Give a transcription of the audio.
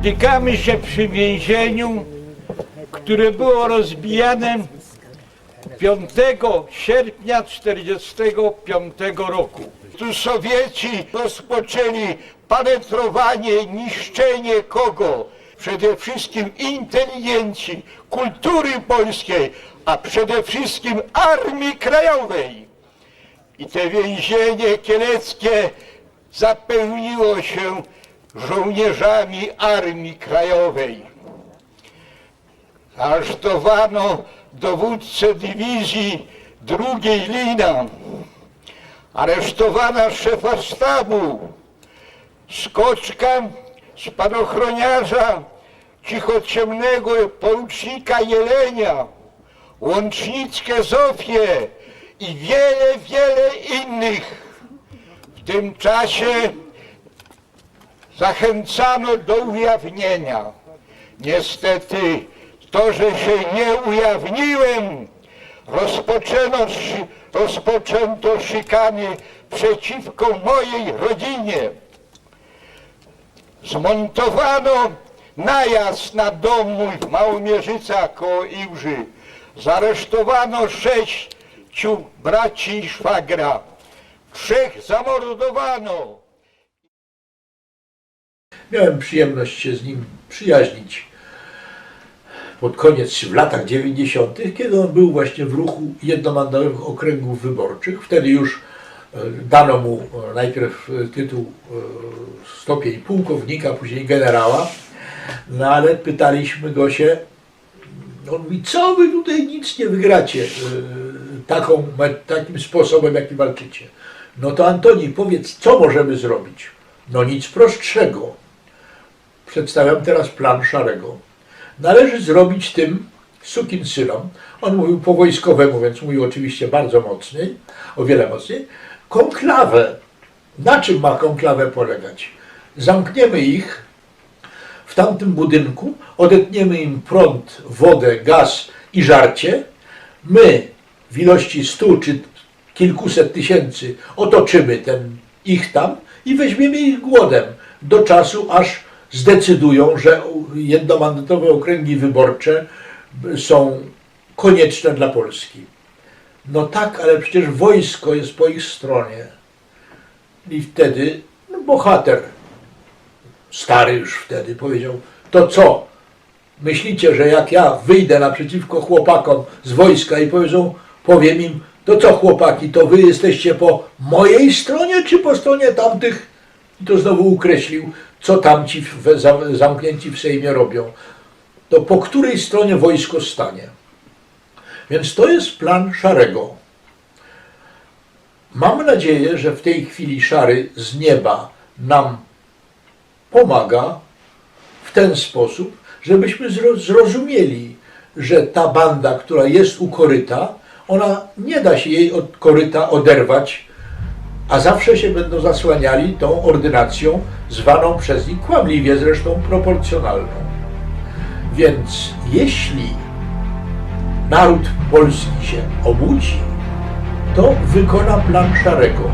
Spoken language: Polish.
Spotykamy się przy więzieniu, które było rozbijane 5 sierpnia 1945 roku. Tu Sowieci rozpoczęli penetrowanie, niszczenie kogo? Przede wszystkim inteligencji, kultury polskiej, a przede wszystkim Armii Krajowej. I te więzienie kieleckie zapełniło się żołnierzami Armii Krajowej. Aresztowano dowódcę dywizji drugiej Lina. Aresztowana szefa sztabu, skoczka, spadochroniarza, cichociemnego porucznika Jelenia, łącznickie Zofię i wiele, wiele innych. W tym czasie zachęcano do ujawnienia. Niestety to, że się nie ujawniłem, rozpoczęto, rozpoczęto przeciwko mojej rodzinie. Zmontowano najazd na dom mój w Małomierzycach koło Iłży. Zaresztowano sześciu braci i szwagra. Trzech zamordowano. Miałem przyjemność się z nim przyjaźnić pod koniec, w latach 90., kiedy on był właśnie w ruchu jednomandowych okręgów wyborczych. Wtedy już e, dano mu e, najpierw e, tytuł stopień pułkownika, później generała, no ale pytaliśmy go się, on mówi, co wy tutaj nic nie wygracie taką, takim sposobem, jaki walczycie. No to Antoni, powiedz, co możemy zrobić? No nic prostszego. Przedstawiam teraz plan Szarego. Należy zrobić tym sukinsynom, on mówił po wojskowemu, więc mówił oczywiście bardzo mocniej, o wiele mocniej, konklawę. Na czym ma konklawę polegać? Zamkniemy ich w tamtym budynku, odetniemy im prąd, wodę, gaz i żarcie. My w ilości stu czy kilkuset tysięcy otoczymy ten ich tam i weźmiemy ich głodem do czasu, aż zdecydują, że jednomandatowe okręgi wyborcze są konieczne dla Polski. No tak, ale przecież wojsko jest po ich stronie. I wtedy no, bohater, stary już wtedy, powiedział: To co? Myślicie, że jak ja wyjdę naprzeciwko chłopakom z wojska i powiedzą, powiem im, to co chłopaki, to wy jesteście po mojej stronie, czy po stronie tamtych? I to znowu ukreślił, co tamci w, w, zam- zamknięci w Sejmie robią. To po której stronie wojsko stanie? Więc to jest plan Szarego. Mam nadzieję, że w tej chwili Szary z nieba nam pomaga w ten sposób, żebyśmy zro- zrozumieli, że ta banda, która jest u koryta, ona nie da się jej od koryta oderwać, a zawsze się będą zasłaniali tą ordynacją zwaną przez nich kłamliwie zresztą proporcjonalną. Więc jeśli naród polski się obudzi, to wykona plan Szarego.